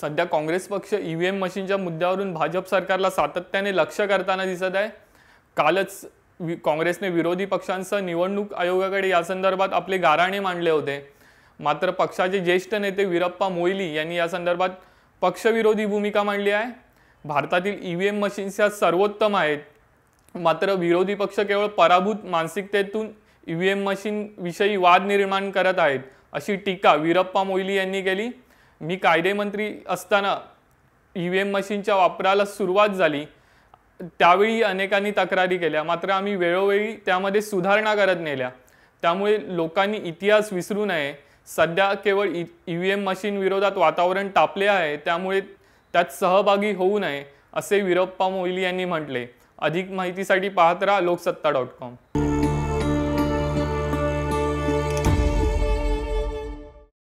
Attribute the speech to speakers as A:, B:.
A: सध्या काँग्रेस पक्ष E V M मशीनच्या मुद्द्यावरून भाजप सरकारला सातत्याने लक्ष करताना दिसत आहे. कालच वि- काँग्रेसने विरोधी पक्षांसह निवडणूक आयोगाकडे या संदर्भात आपले गाराणे मांडले होते. मात्र पक्षाचे ज्येष्ठ नेते वीरप्पा मोईली यांनी या संदर्भात पक्षविरोधी भूमिका मांडली आहे. भारतातील ई ईव्हीएम मशीन्स ह्या सर्वोत्तम आहेत. मात्र विरोधी पक्ष केवळ पराभूत मानसिकतेतून ई व्ही एम मशीनविषयी वाद निर्माण करत आहेत अशी टीका वीरप्पा मोईली यांनी केली. मी कायदेमंत्री असताना ईव्हीएम मशीनच्या वापराला सुरुवात झाली. त्यावेळी अनेकांनी तक्रारी केल्या. मात्र आम्ही वेळोवेळी त्यामध्ये सुधारणा करत नेल्या. त्यामुळे लोकांनी इतिहास विसरू नये. सध्या केवळ ई व्ही एम मशीन विरोधात वातावरण तापले आहे. त्यामुळे त्यात सहभागी होऊ नये असे वीरप्पा मोईली यांनी म्हटले. अधिक माहितीसाठी पाहत राहा लोकसत्ता डॉट कॉम.